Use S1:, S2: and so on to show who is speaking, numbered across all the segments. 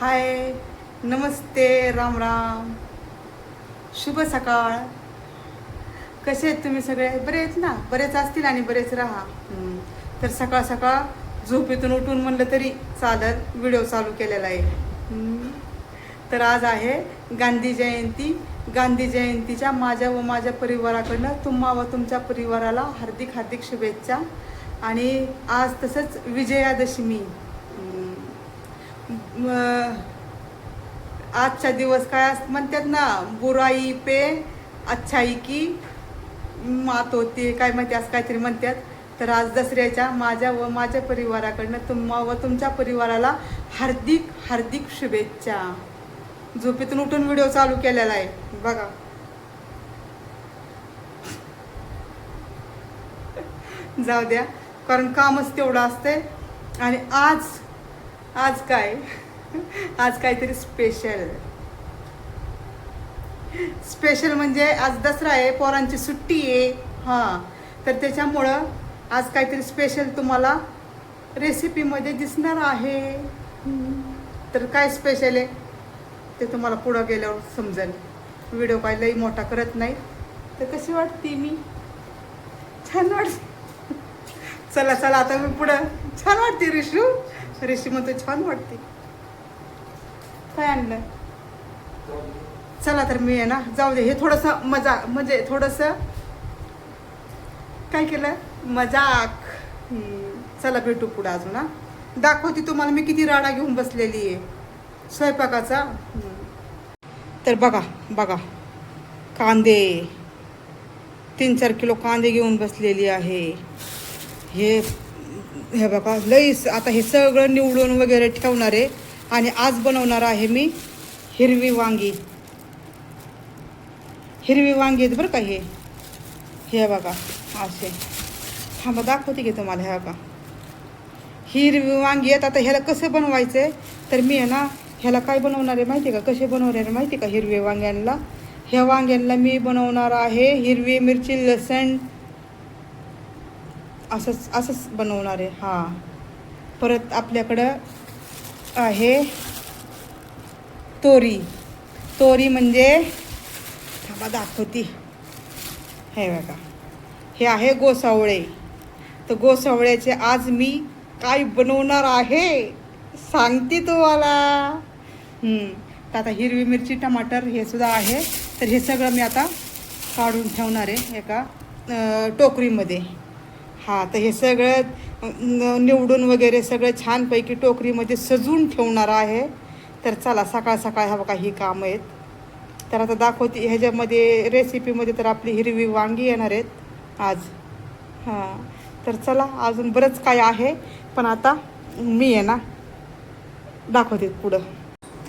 S1: हाय नमस्ते राम राम. शुभ सकाळ. कसे आहेत तुम्ही सगळे? बरे आहेत ना? बरेच असतील आणि बरेच राहा. तर सकाळ सकाळ झोपेतून उठून म्हणलं तरी चालत व्हिडिओ चालू केलेला आहे. तर आज आहे गांधी जयंती. गांधी जयंतीच्या माझ्या व माझ्या परिवाराकडनं तुम्हा व तुमच्या परिवाराला हार्दिक हार्दिक शुभेच्छा. आणि आज तसंच विजयादशमी. आजचा दिवस काय असं म्हणतात ना बुराई पे अच्छाई की मात होती काय माहिती असं काहीतरी म्हणतात. तर आज दसऱ्याच्या माझ्या व माझ्या परिवाराकडनं तुम्हा व तुमच्या परिवाराला हार्दिक हार्दिक शुभेच्छा. झोपेतून उठून व्हिडिओ चालू केलेला आहे. बघा. जाऊ द्या. कारण कामच तेवढं असते आणि आज आज काय? आज काहीतरी स्पेशल स्पेशल म्हणजे आज दसरा आहे पोरांची सुट्टी आहे. हां. तर त्याच्यामुळं आज काहीतरी स्पेशल तुम्हाला रेसिपीमध्ये दिसणार आहे. तर काय स्पेशल आहे? ते तुम्हाला पुढं गेल्यावर समजेल. व्हिडिओ काय लई मोठा करत नाही. तर कशी वाटते मी? छान वाटते. चला चला आता मी पुढं. छान वाटते रिशू. रिशू म्हणतो छान वाटते. काय आणलं? चला तर मी आहे ना जाऊ दे हे थोडंसं मजा म्हणजे थोडंसं काय केलं? मजाक. चला भेटू पुढं अजून हा. दाखवते तुम्हाला मी किती राडा घेऊन बसलेली आहे. स्वयंपाकाचा. तर बघा बघा. कांदे. तीन चार किलो कांदे घेऊन बसलेली आहे. हे हे बघा लईस आता हे सगळं निवडून वगैरे ठेवणार आहे. आणि आज बनवणार आहे मी हिरवी वांगी. हिरवी वांगी आहेत बरं का हे? हे बघा असे. हां मग दाखवते की तुम्हाला ह्या बघा. हिरवी वांगी आहेत आता ह्याला कसं बनवायचं? आहे तर मी आहे ना ह्याला काय बनवणार आहे माहिती आहे का? कसे बनवणार आहे माहिती आहे का? हिरवी वांग्यांना. ह्या वांग्यांना मी बनवणार आहे हिरवी मिरची लसण. असंच असंच बनवणार आहे हां. परत आपल्याकडं आहे तोरी. तोरी म्हणजे थांबा दाखवती. हे बघा. हे आहे गोसावळे. तर गोसावळ्याचे आज मी काय बनवणार आहे सांगते तुम्हाला. तर आता हिरवी मिरची टमाटर हे सुद्धा आहे. तर हे सगळं मी आता काढून ठेवणार आहे एका टोकरीमध्ये. हां तर हे सगळं निवडून वगैरे सगळं छानपैकी टोकरीमध्ये सजवून ठेवणार आहे. तर चला सकाळ सकाळ हा बघा ही कामं आहेत. तर आता दाखवते ह्याच्यामध्ये रेसिपीमध्ये तर आपली हिरवी वांगी येणार आहेत. आज. हां. तर चला अजून बरंच काय आहे पण आता मी आहे ना दाखवते पुढं.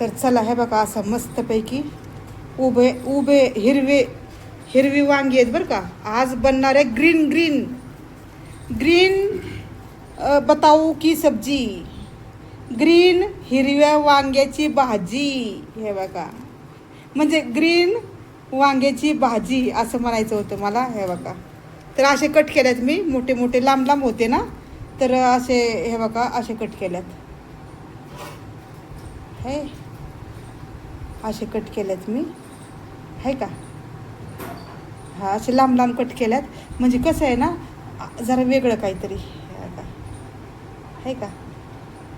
S1: तर चला हे बघा असं मस्तपैकी उभे उभे हिरवे हिरवी वांगी आहेत बरं का. आज बनणार आहे ग्रीन ग्रीन. ग्रीन बताऊ की सब्जी। ग्रीन हिरव्या वांग्याची भाजी हे बघा. म्हणजे ग्रीन वांग्याची भाजी असं म्हणायचं होतं मला हे बघा. तर असे कट केल्यात मी मोठे मोठे लांब लांब होते ना. तर असे हे बघा असे कट केल्यात. हे असे कट केल्यात मी. आहे का? हा असे लांब लांब कट केल्यात. म्हणजे कसं आहे ना जरा वेगळं काहीतरी. आहे का?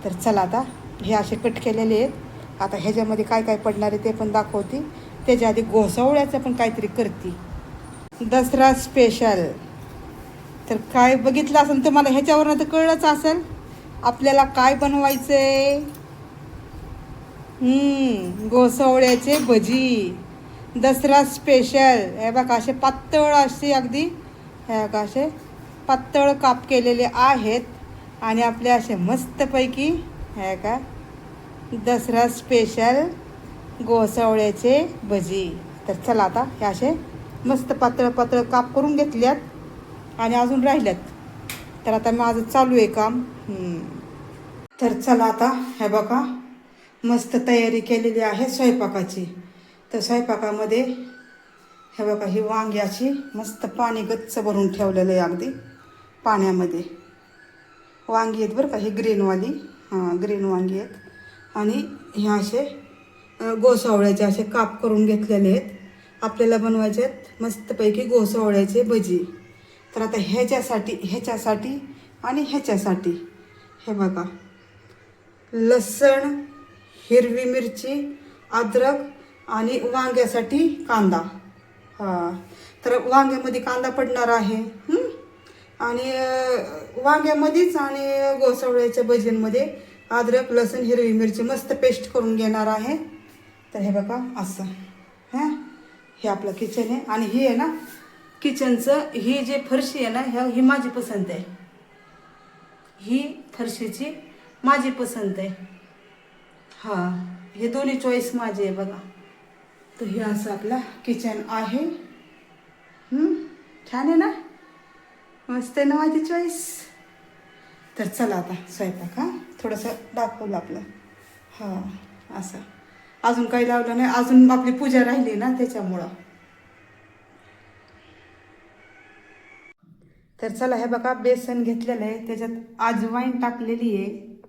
S1: तर चला आता हे असे कट केलेले आहेत. आता ह्याच्यामध्ये काय काय पडणार आहे ते पण दाखवते. त्याच्या आधी घोसावळ्याचं पण काहीतरी करते. दसरा स्पेशल तर काय बघितलं असेल तुम्हाला ह्याच्यावरनं तर कळलंच असेल. आपल्याला काय बनवायचं आहे घोसावळ्याचे भजी. दसरा स्पेशल हे बघा असे पातळ असे अगदी हे बघा असे पातळ काप केलेले आहेत. आणि आपले असे मस्तपैकी आहे का दसरा स्पेशल गोसावळ्याचे भजी. तर चला आता हे असे मस्त पातळ पातळ काप करून घेतल्यात आणि अजून राहिल्यात. तर आता माझं चालू आहे काम. तर चला आता हे बघा मस्त तयारी केलेली आहे स्वयंपाकाची. तर स्वयंपाकामध्ये हे बघा ही वांग्याची मस्त पाणी गच्च भरून ठेवलेलं आहे अगदी पाण्यामध्ये. वांगी आहेत बरं का हे ग्रीनवाली हां ग्रीन वांगी आहेत. आणि हे असे गोसावळ्याचे असे काप करून घेतलेले आहेत. आपल्याला बनवायचे आहेत मस्तपैकी गोसावळ्याचे भजी. तर आता ह्याच्यासाठी ह्याच्यासाठी आणि ह्याच्यासाठी हे बघा. लसण हिरवी मिरची अद्रक आणि वांग्यासाठी कांदा. हां तर वांग्यामध्ये कांदा पडणार आहे. हं? आणि वांग्यामध्येच आणि गोसावळ्याच्या भजींमध्ये अद्रक लसूण हिरवी मिरची मस्त पेस्ट करून घेणार आहे. तर हे बघा असं हां? हे आपलं किचन आहे. आणि ही आहे ना किचनचं ही जे फरशी आहे ना ह्या ही माझी पसंत आहे. ही फरशीची माझी पसंत आहे. हा हे दोन्ही चॉईस माझी आहे बघा. तर हे असं आपलं किचन आहे. छान आहे ना? मस्त आहे ना माझी चॉईस तर चला आता स्वयंपाक हां? थोडंसं दाखवलं आपलं. हां असं. अजून काही लावलं नाही. अजून आपली पूजा राहिली ना त्याच्यामुळं. तर चला हे बघा बेसन घेतलेलं आहे. त्याच्यात अजवाईन टाकलेली आहे.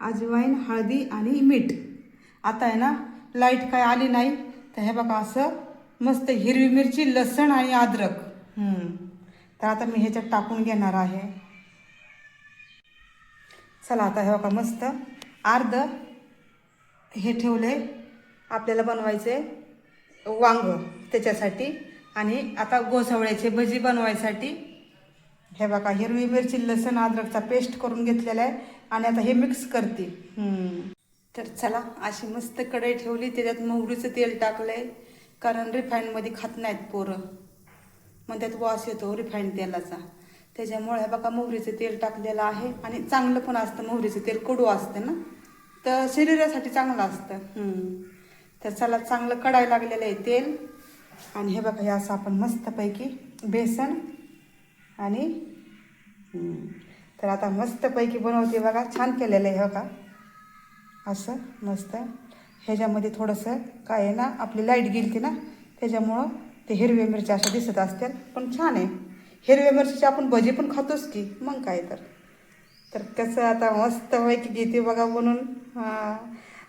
S1: अजवाईन हळदी आणि मीठ. आता आहे ना लाइट काय आली नाही. तर हे बघा असं मस्त हिरवी मिरची लसण आणि अद्रक. तर आता मी ह्याच्यात टाकून घेणार आहे. चला आता हे बघा मस्त. अर्ध हे ठेवले आपल्याला बनवायचे वांग त्याच्यासाठी आणि आता गोसावळ्याचे भजी बनवायसाठी. हे बघा हिरवी मिरची लसण अद्रकचा पेस्ट करून घेतलेला आहे आणि आता हे मिक्स करते. तर चला अशी मस्त कढई ठेवली. त्याच्यात मोहरीचं तेल टाकलं आहे कारण रिफाईनमध्ये खात नाहीत पोरं. मग त्यात वास येतो रिफाईंड तेलाचा. त्याच्यामुळे हे बघा मोहरीचं तेल टाकलेलं आहे आणि चांगलं पण असतं मोहरीचं तेल कडू असतं ना. तर शरीरासाठी चांगलं असतं. तर चला चांगलं कडायला लागलेलं आहे तेल. आणि हे बघा हे असं आपण मस्तपैकी बेसन आणि तर आता मस्तपैकी बनवते बघा छान केलेलं आहे हो हे बघा असं मस्त. ह्याच्यामध्ये थोडंसं काय आहे ना आपली लाइट गेली ना त्याच्यामुळं ते हिरव्या मिरच्या अशा दिसत असतात पण छान आहे. हिरव्या मिरचीची आपण भजी पण खातोच की मग काय तर. तर कसं आता मस्त पैकी घेते बघा म्हणून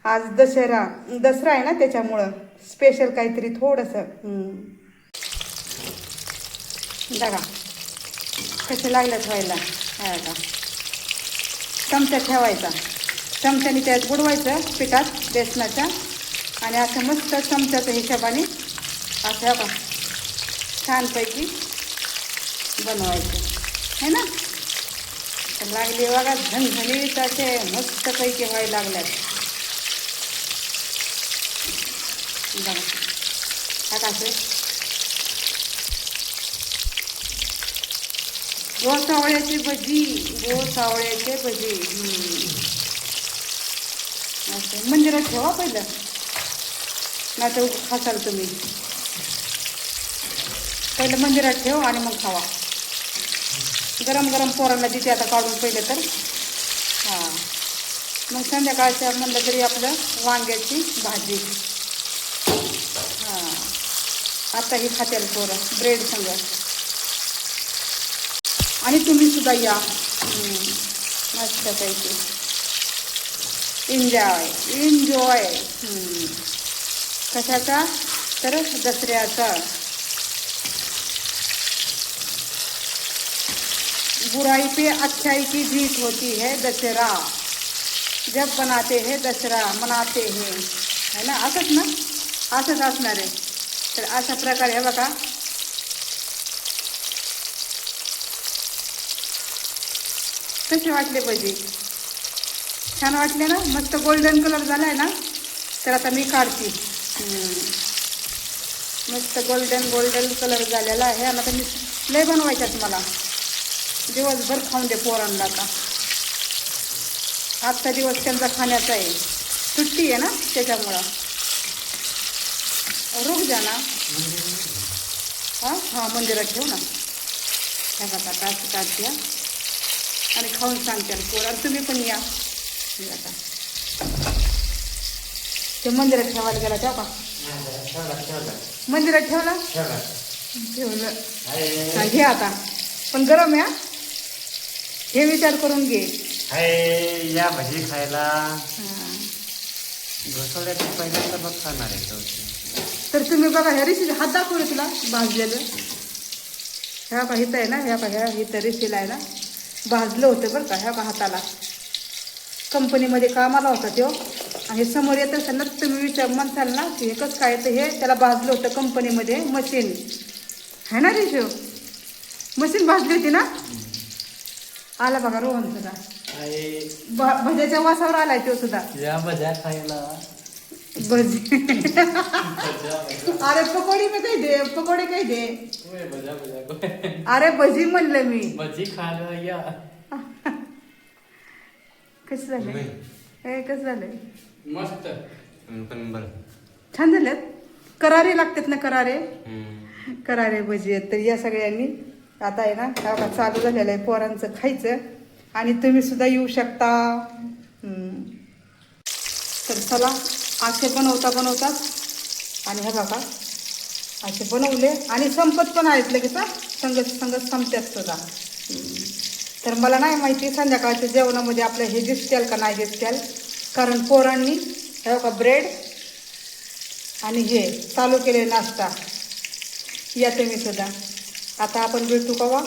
S1: आज दसरा दसरा आहे ना त्याच्यामुळं स्पेशल काहीतरी थोडंसं बघा कसे लागल्यात व्हायला काय का चमचा ठेवायचा. चमच्याने त्यात बुडवायचं पिठात बेसनाच्या. आणि असं मस्त चमच्याच्या हिशोबाने असं का छानपैकी बनवायचं. है ना? तर लागली बघा झणझणीत असे मस्तपैकी व्हायला लागल्यात. बघा. टाकायचं गोसावळ्याची भजी गोसावळ्याचे भजी. असं. मंदिरात ठेवा पहिलं. नाही तर खासाल तुम्ही. पहिलं मंदिरात ठेव आणि मग खावा. गरम गरम पोरांना देते आता काढून पहिलं तर. हां. मग संध्याकाळच्या म्हणलं तरी आपलं वांग्याची भाजी. हां. आता ही खात्याला पोरं ब्रेड संग. आणि तुम्ही सुद्धा या. हम्म, मस्तपैकी एन्जॉय एन्जॉय कशाचा? तर दसऱ्याचा. बुराई पे अच्छाई की जीत होती है दसरा जब बनाते हैं दसरा मनाते हैं। है ना? असंच ना? असंच असणार आहे तर अशा प्रकारे हे बघा कसे वाटले पाहिजे छान वाटले ना? मस्त गोल्डन कलर झाला आहे ना? तर आता मी काढते. मस्त गोल्डन गोल्डन कलर झालेला आहे. आणि आता मी लय बनवायच्यात मला. दिवसभर खाऊन दे पोरांना आता. आजचा दिवस त्यांचा खाण्याचा आहे. सुट्टी आहे ना त्याच्यामुळं. रुक जा ना. हां हां मंदिरात ठेव ना. हे बघा आता असं काढते हा. आणि खाऊन सांगते पोर आणि तुम्ही पण या. आता ते मंदिरात ठेवायला गेला तेव्हा का? मंदिरात ठेवला? ठेवलं. हा, घे आता. पण गरम आहे हा. हे विचार करून घे.
S2: हाय या भजी खायला.
S1: हा.
S2: घोसवड्याची पहिल्यांदा बघ खाणार आहे
S1: तर तुम्ही बघा ह्या रेशीला हात दाखवले तुला भाजलेलं. ह्या हिथं आहे ना ह्या का ह्या हिथं रेशीला आहे ना. भाजलं होतं बरं का ह्या का हाताला. कंपनीमध्ये कामाला होता तो. आणि समोर येत असेल ना तुम्ही विचार म्हणसाल ना की हे कसं काय तर हे? त्याला भाजलं होतं कंपनीमध्ये मशीन. आहे ना रेशो? मशीन भाजली होती ना? आला बघा रोहन सुद्धा. भ- भज्याच्या वासावर आलाय तो सुद्धा.
S2: या भज्या खायला.
S1: भजी अरे पकोडी में काही दे पकोडे काही दे. अरे भजी म्हणलं मी.
S2: भजी खायला या.
S1: कसं झालं?
S2: नाही.
S1: हे कसं झालं?
S2: मस्त. पण बरं.
S1: छान झालेत करारे लागतात ना करारे?
S2: हम्म.
S1: करारे भजी आहेत तर या सगळ्यांनी. आता आहे ना हा चालू झालेलं आहे पोरांचं खायचं. आणि तुम्ही सुद्धा येऊ शकता. तर चला असे बनवता बनवतात आणि हे बघा असे बनवले. आणि संपत पण आहेत लगेच संगत संगत संपत्यात सुद्धा तर मला नाही माहिती संध्याकाळच्या जेवणामध्ये आपलं हे दिसतेल का नाही दिसतेल कारण पोरांनी हे बघा ब्रेड आणि हे चालू केले नाश्ता. या तुम्ही सुद्धा. आता आपण भेटू कवा?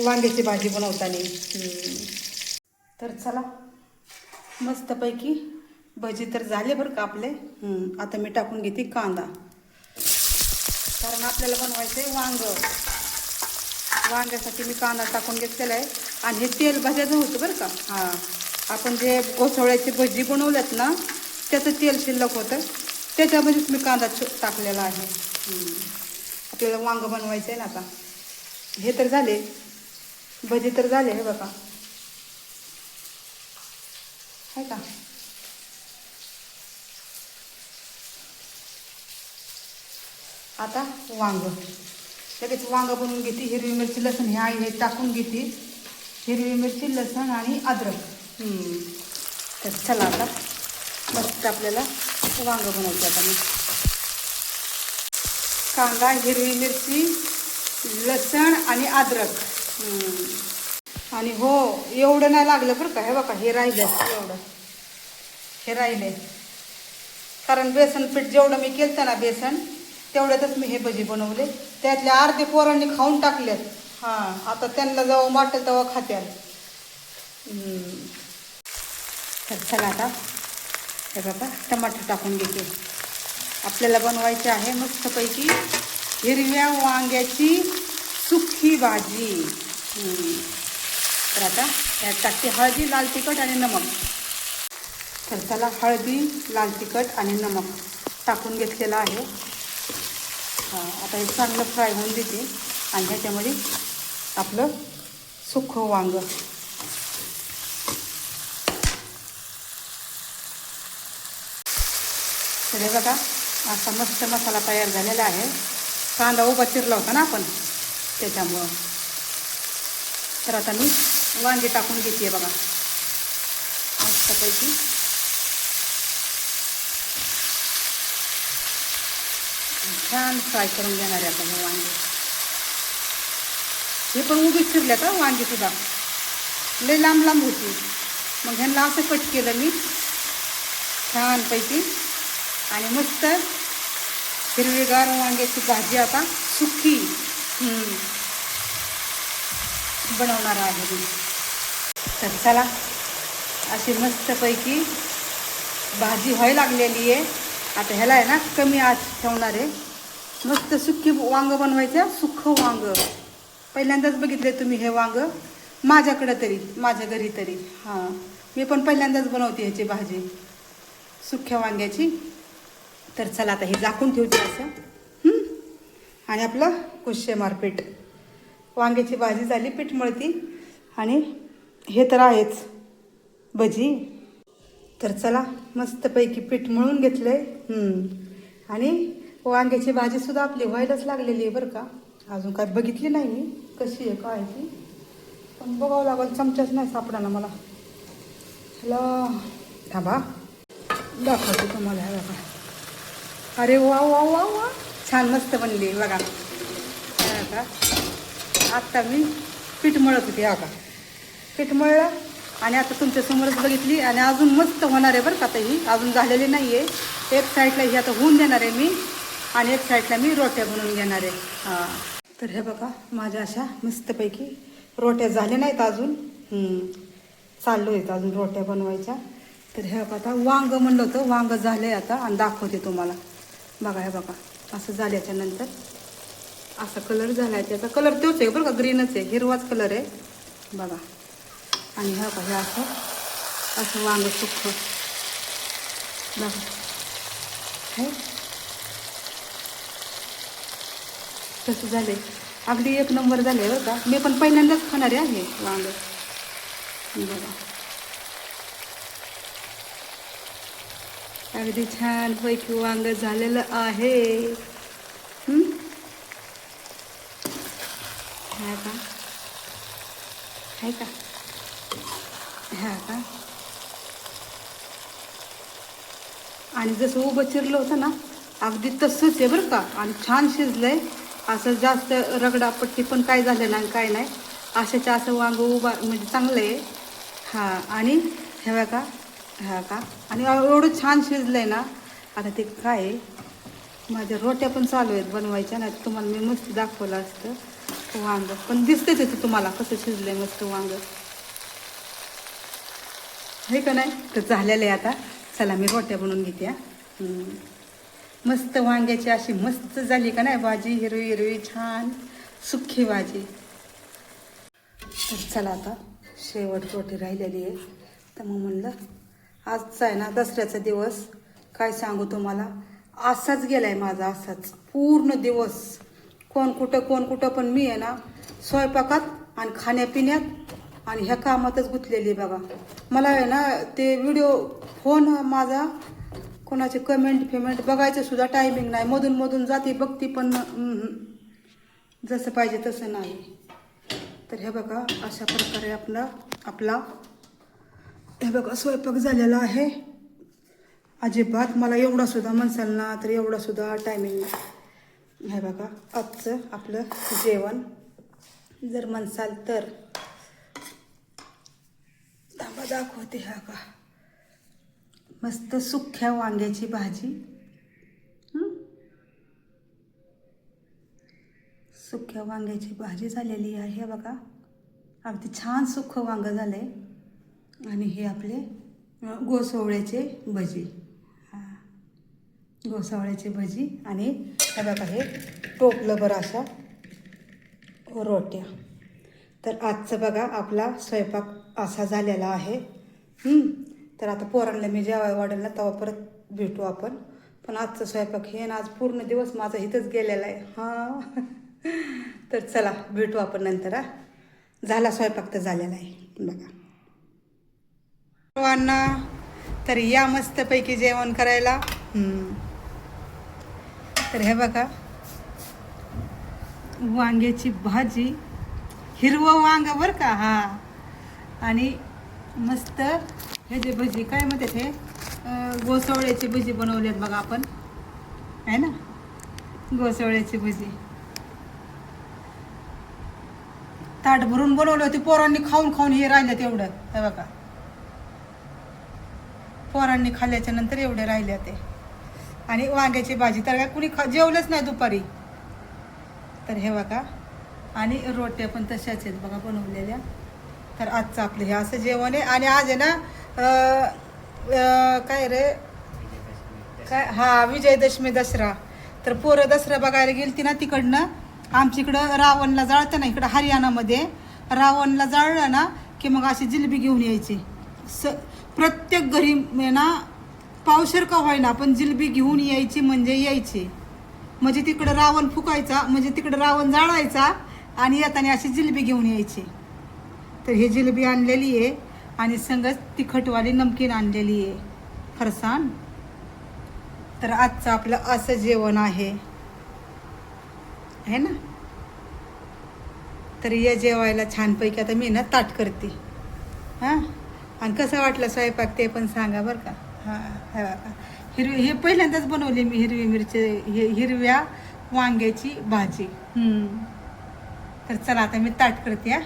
S1: वांग्याची भाजी बनवताना. तर चला. मस्तपैकी भजी तर झाले बरं का आपले. आता मी टाकून घेते कांदा. कारण आपल्याला बनवायचं आहे वांग. वांग्यासाठी मी कांदा टाकून घेतलेला आहे. आणि हे तेल भाज्याचं होतं बरं का? हां. आपण जे कोसवळ्याची भजी बनवल्यात ना त्याचं तेल शिल्लक होतं. त्याच्यामध्येच मी कांदा टाकलेला आहे. आपल्याला वांग बनवायचं आहे ना आता. हे तर झाले. भजे तर झाले हे बघा. आहे का? आता वांग. लगेच वांग बनवून घेते हिरवी मिरची लसण हे आई हे टाकून घेते. हिरवी मिरची लसण आणि अद्रक. तर चला आता मस्त आपल्याला वांग बनवते आता. मी कांदा हिरवी मिरची लसण आणि अद्रक. आणि हो एवढं नाही लागलं बरं का. हे बघा हे राहिलं एवढं. हे राहिले कारण बेसन पीठ जेवढं मी केलं ना बेसन तेवढ्यातच मी हे भजी बनवले. त्यातले अर्धे पोरांनी खाऊन टाकल्यात हां आता त्यांना जेव्हा वाटेल तेव्हा खात्याल तर चला आता. हे बघा टमाटर टाकून घेते. आपल्याला बनवायचे आहे मस्तपैकी. हिरव्या वांग्याची सुखी भाजी. तर आता यात टाकते हळदी लाल तिखट आणि नमक. तर त्याला हळदी लाल तिखट आणि नमक टाकून घेतलेलं आहे. आता हे चांगलं फ्राय होऊन देते. आणि ह्याच्यामध्ये आपलं सुखं वांग. तर हे बघा असा मस्त मसाला तयार झालेला आहे. कांदा उभा चिरला होता ना आपण त्याच्यामुळं. तर आता मी वांगे टाकून घेते बघा. मस्तपैकी. छान फ्राय करून घेणार आहे आता हे वांगे. हे पण उभीच चिरल्या का वांगी सुद्धा? लय लांब लांब होती. मग ह्यांना असं कट केलं मी. छानपैकी. आणि मस्त हिरवीगार वांग्याची भाजी आता सुकी बनवणार आहे मी. तर चला अशी मस्तपैकी भाजी व्हायला लागलेली आहे. आता ह्याला आहे ना कमी आज ठेवणार आहे. मस्त सुक्की वांग बनवायचं सुक्खं वांग. पहिल्यांदाच बघितले तुम्ही हे वांग. माझ्याकडं तरी माझ्या घरी तरी. हां मी पण पहिल्यांदाच बनवते ह्याची भाजी. सुख्या वांग्याची. तर चला आता हे झाकून ठेवते असं. आणि आपलं कुशे मारपीट. वांग्याची भाजी झाली पीठ मळती. आणि हे तर आहेच भजी. तर चला मस्तपैकी पीठ मळून घेतलं आहे आणि वांग्याची भाजीसुद्धा आपली व्हायलाच लागलेली आहे बरं का. अजून काय बघितली नाही मी. कशी आहे काय ती. पण बघावं लागेल चमचाच नाही सापडाना मला. ह्याला थांबा. दाखवते तुम्हाला बघा. अरे वा वा वा वा. छान मस्त बनली बघा. हे आत्ता मी पीठ मळत होते हा का? पीठ मळलं आणि आता तुमच्यासमोरच बघितली आणि अजून मस्त होणार आहे बरं का आता ही. अजून झालेली नाही आहे एक साईडला ही आता होऊन देणार आहे मी आणि एक साईडला मी रोट्या बनवून घेणार आहे. हां. तर हे बघा माझ्या अशा मस्तपैकी रोट्या झाल्या नाहीत अजून. चाललो आहेत अजून रोट्या बनवायच्या. तर हे बघा आता वांग म्हणलं होतं वांग झालं आता आणि दाखवते तुम्हाला. बघा हे बघा. असं झाल्याच्यानंतर असा कलर झाला आहे त्याचा. कलर तोच आहे बरं का ग्रीनच आहे. हिरवाच कलर आहे. बघा. आणि हा बघा हे असं. असं वांग सुख बघा. हे. तसं झाले अगदी एक नंबर झाले बरं का. मी पण पहिल्यांदाच खाणारे आहे वांग. बघा. अगदी छान पैकी वांग झालेलं आहे. हा का? आहे का? हा का? आणि जसं उभं चिरलं होतं ना अगदी तसंच आहे बरं का. आणि छान शिजलंय. असं जास्त रगडापट्टी पण काय झालं नाही काय नाही. अशाच्या असं वांग उभा म्हणजे चांगलं आहे. हां आणि हे बघा. हा का? आणि एवढं छान शिजलंय ना. आता ते काय आहे, माझ्या रोट्या पण चालू आहेत बनवायच्या नाही तुम्हाला मी मस्त दाखवलं असतं. वांग पण दिसतेच येतं तुम्हाला कसं शिजलंय मस्त वांग. हे का नाही? तर झालेलं आहे आता. चला मी रोट्या बनवून घेते मस्त वांग्याची अशी मस्त झाली का नाही भाजी? हिरवी हिरवी छान सुखी भाजी. तर चला आता शेवट रोटी राहिलेली आहे. तर मग म्हणलं आजचा आहे ना दसऱ्याचा दिवस. काय सांगू तुम्हाला? असाच गेलाय माझा असाच. पूर्ण दिवस. कोण कुठं कोण कुठं पण मी आहे ना स्वयंपाकात आणि खाण्यापिण्यात आणि ह्या कामातच गुंतलेली आहे बघा मला आहे ना ते व्हिडिओ फोन माझा कोणाचे कमेंट फेमेंट बघायचं सुद्धा टायमिंग नाही. मधून मधून जाते बघती पण जसं पाहिजे तसं नाही. तर हे बघा अशा प्रकारे आपला आपला हे बघा स्वयंपाक झालेला आहे. अजिबात मला एवढा सुद्धा म्हणसाल ना तर एवढा सुद्धा टायमिंग हे बघा आजचं आपलं जेवण. जर म्हणसाल तर. थांबा दाखवते हा का. मस्त सुख्या वांग्याची भाजी. सुख्या सुक्या वांग्याची भाजी झालेली आहे बघा. अगदी छान सुक्खं वांग झालं आहे आणि हे आपले गोसवळ्याचे भजी. हा. गोसावळ्याची भजी आणि हे बघा हे टोपलं बरं अशा रोट्या. तर आजचं बघा आपला स्वयंपाक असा झालेला आहे. तर आता पोरांना मी जेवाय वाढेल ना तेव्हा परत भेटू आपण. पण आजचं स्वयंपाक हे ना आज पूर्ण दिवस माझा इथंच गेलेला आहे. हां. तर चला भेटू आपण नंतर हा. झाला स्वयंपाक तर झालेला आहे. बघा. सर्वांना तर या मस्तपैकी जेवण करायला. तर हे बघा वांग्याची भाजी हिरवं वांग बरं का? हा. आणि मस्त हे जे भजी काय म्हणते हे गोसवळ्याची भजी बनवली आहेत बघा आपण. आहे ना? गोसवळ्याची भजी. ताट भरून बनवली होती पोरांनी खाऊन खाऊन हे राहिलं तेवढं. हे बघा. पोरांनी खाल्ल्याच्या नंतर एवढे राहिले ते. आणि वांग्याची भाजी तर काय कुणी खा जेवलंच नाही दुपारी. तर हे बघा आणि रोट्या पण तशाच आहेत बघा बनवलेल्या. तर आजचं आपलं हे असं जेवण आहे. आणि आज आहे ना काय रे? काय? हा विजयदशमी दसरा. तर पोरं दसरा बघायला गेलती ना तिकडनं. आमच्याकडं रावणला जाळतं ना इकडं हरियाणामध्ये. रावणला जाळलं ना की मग अशी जिलेबी घेऊन यायची. स प्रत्येक घरी आहे ना पावशेर का होईना पण जिलेबी घेऊन यायची म्हणजे यायची. म्हणजे तिकडं रावण फुकायचा म्हणजे तिकडं रावण जाळायचा आणि येताना अशी जिलेबी घेऊन यायची. तर ही जिलेबी आणलेली आहे आणि संगच तिखटवाली नमकीन आणलेली आहे. फरसाण तर आजचं आपलं असं जेवण आहे. है ना? तर या जेवायला छानपैकी आता मी ना ताट करते. हां? आणि कसं वाटलं स्वयंपाक ते पण सांगा बरं का. हां हे बघा हिरवी हे पहिल्यांदाच बनवली मी हिरवी मिरची हे हिरव्या वांग्याची भाजी. तर चला आता मी ताट करते हा.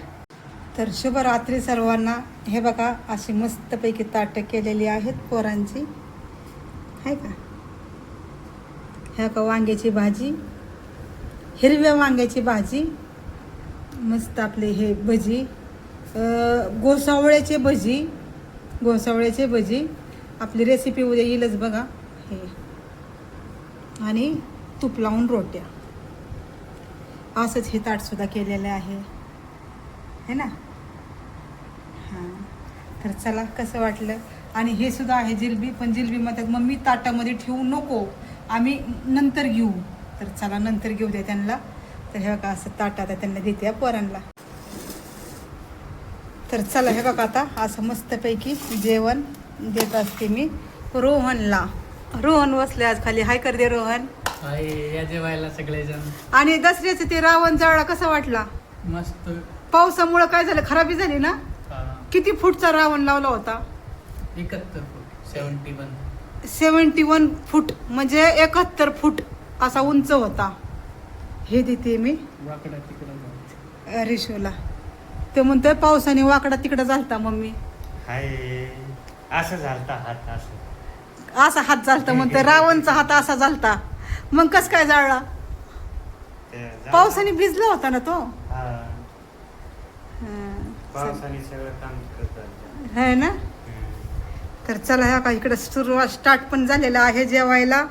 S1: तर शुभरात्री सर्वांना. हे बघा अशी मस्तपैकी ताटं केलेली आहेत पोरांची. आहे का? ह्या का वांग्याची भाजी. हिरव्या वांग्याची भाजी. मस्त आपले हे भजी. गोसावळ्याचे भजी. घोसावळ्याचे भजी. आपली रेसिपी उद्या येईलच बघा. हे. आणि तूप लावून रोट्या. असंच हे ताटसुद्धा केलेलं आहे. है ना? हां. तर चला कसं वाटलं? आणि हे सुद्धा आहे जिलबी पण जिलबी म्हणतात मग मी ताटामध्ये ठेवू नको. आम्ही नंतर घेऊ. तर चला नंतर घेऊ द्या त्यांना. तर हे बघा असं ताट आता त्यांना देते पोरांना. तर चला हे बघा आता असं मस्तपैकी जेवण देत असते मी. रोहनला. रोहन बसले आज खाली. हाय कर दे रोहन.
S3: या जेवायला सगळेजण.
S1: आणि दसऱ्याचं ते रावण जाळा कसा वाटला?
S3: मस्त.
S1: पावसामुळं काय झालं? खराबी झाली ना? किती फूटचा रावण लावला होता?
S3: एकाहत्तर फूट. Seventy one
S1: seventy one foot म्हणजे एकाहत्तर फूट असा उंच होता. हे देते मी. रिशूला ते म्हणतोय पावसाने वाकडा तिकडं झालता मम्मी.
S2: हाय. असं झालता हात असं.
S1: असा हात झालता म्हणतोय रावणचा हात असा झालता. मग कस काय जाळला?
S2: ते.
S1: पावसाने भिजला होता ना तो?
S2: हा.
S1: हं.
S2: पावसाने सगळं काम करत
S1: है ना? तर चला ह्या का इकडे सुरुवात स्टार्ट पण झालेला आहे जेवायला.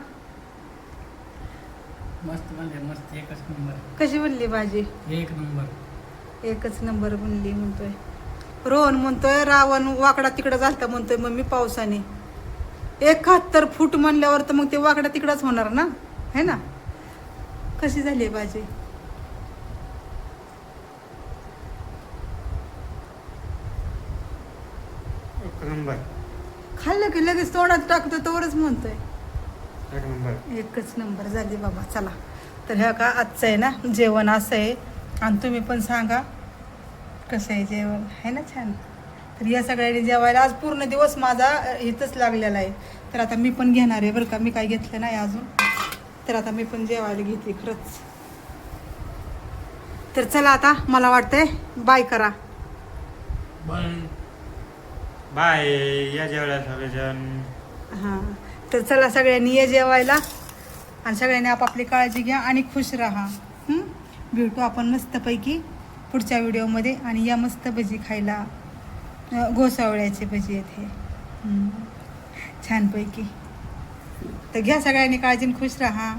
S3: मस्त म्हणजे मस्त एकच नंबर
S1: कशी बनली भाजी?
S3: एक नंबर
S1: एकच नंबर बनली म्हणतोय. रोहन म्हणतोय रावण वाकडा तिकडं झालता म्हणतोय मम्मी पावसाने. एकाहत्तर फूट म्हणल्यावर तर मग ते वाकडा तिकडंच होणार ना? है ना? कशी झाली भाजी? खाल्लं की लगेच तोंडात टाकतो तोवरच म्हणतोय. एकच नंबर झाली बाबा चला. तर ह्या का आजचं आहे ना जेवण असं आहे. आणि तुम्ही पण सांगा कसं आहे जेवण. आहे ना छान. तर या सगळ्यांनी जेवायला आज पूर्ण दिवस माझा इथंच लागलेला आहे. तर आता मी पण घेणार आहे बरं का. मी काय घेतलं नाही अजून. तर आता मी पण जेवायला घेतली खरंच. तर चला आता मला वाटतंय बाय करा.
S2: बाय या जेवढ्या सगळेजण.
S1: हां. तर चला सगळ्यांनी ये जेवायला. आणि सगळ्यांनी आपापली काळजी घ्या आणि खुश राहा. हं? भेटू आपण मस्तपैकी पुढच्या व्हिडिओमध्ये. आणि या मस्त भजी खायला घोसावळ्याचे भजी आहेत हे छानपैकी. तर घ्या सगळ्यांनी काळजीन खुश राहा.